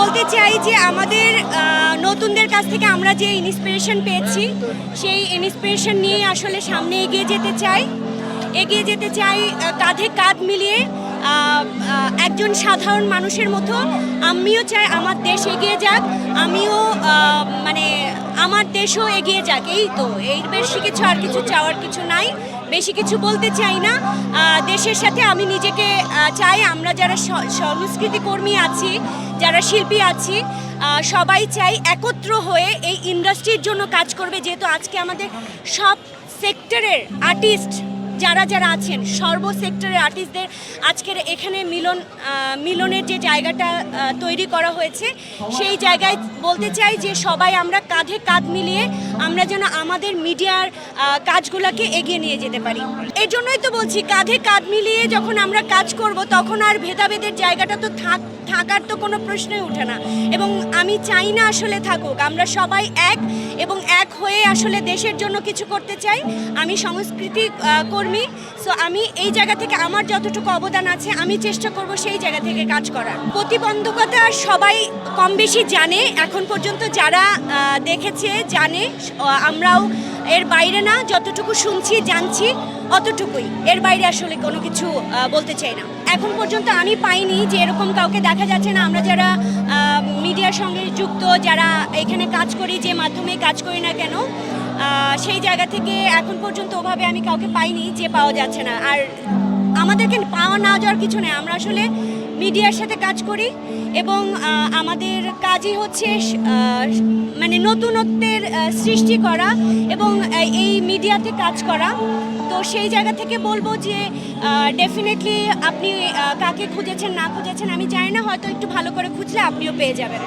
বলতে চাই যে আমাদের নতুনদের কাছ থেকে আমরা যে ইন্সপিরেশন পেয়েছি, সেই ইন্সপিরেশন নিয়ে আসলে সামনে এগিয়ে যেতে চাই। এগিয়ে যেতে চাই কাঁধে কাঁধ মিলিয়ে একজন সাধারণ মানুষের মতো। আমিও চাই আমার দেশ এগিয়ে যাক, আমিও মানে আমার দেশও এগিয়ে যাক। এই তো এর বেশি কিছু আর কিছু চাওয়ার কিছু নাই। বেশি কিছু বলতে চাই না। দেশের সাথে আমি নিজেকে চাই আমরা যারা সংস্কৃতি কর্মী আছি, যারা শিল্পী আছি সবাই চাই একত্র হয়ে এই ইন্ডাস্ট্রির জন্য কাজ করবে, যেহেতু আজকে আমাদের সব সেক্টরের আর্টিস্ট যারা যারা আছেন, সর্ব সেক্টরের আর্টিস্টদের আজকের এখানে মিলন মিলনের যে জায়গাটা তৈরি করা হয়েছে, সেই জায়গায় বলতে চাই যে সবাই আমরা কাঁধে কাঁধ মিলিয়ে আমরা যেন আমাদের মিডিয়ার কাজগুলোকে এগিয়ে নিয়ে যেতে পারি। এই জন্যই তো বলছি, কাঁধে কাঁধ মিলিয়ে যখন আমরা কাজ করব, তখন আর ভেদাভেদের জায়গাটা তো থাক থাকার তো কোনো প্রশ্নই ওঠে না। এবং আমি চাই না আসলে থাকুক, আমরা সবাই এক এবং এক হয়ে আসলে দেশের জন্য কিছু করতে চাই। আমি সংস্কৃতি কর্মী সো আমি এই জায়গা থেকে আমার যতটুকু অবদান আছে, আমি চেষ্টা করব সেই জায়গা থেকে কাজ করার। প্রতিবন্ধকতা সবাই কম বেশি জানে, এখন পর্যন্ত যারা দেখেছে, জানে আমরাও এর বাইরে না, যতটুকু শুনছি, জানছি অতটুকুই। এর বাইরে আসলে কোনো কিছু বলতে চাই না। এখন পর্যন্ত আমি পাইনি যে এরকম কাউকে দেখা যাচ্ছে না। আমরা যারা মিডিয়ার সঙ্গে যুক্ত, যারা এখানে কাজ করি, যে মাধ্যমে কাজ করি না কেন সেই জায়গা থেকে এখন পর্যন্ত ওভাবে আমি কাউকে পাইনি যে পাওয়া যাচ্ছে না। আর আমাদেরকে পাওয়া না যাওয়ার কিছু নেই। আমরা আসলে মিডিয়ার সাথে কাজ করি এবং আমাদের কাজই হচ্ছে মানে নতুনত্বের সৃষ্টি করা এবং এই মিডিয়াতে কাজ করা। তো সেই জায়গা থেকে বলব যে ডেফিনেটলি আপনি কাকে খুঁজেছেন, না খুঁজেছেন, আমি জানি না, হয়তো একটু ভালো করে খুঁজলে আপনিও পেয়ে যাবেন।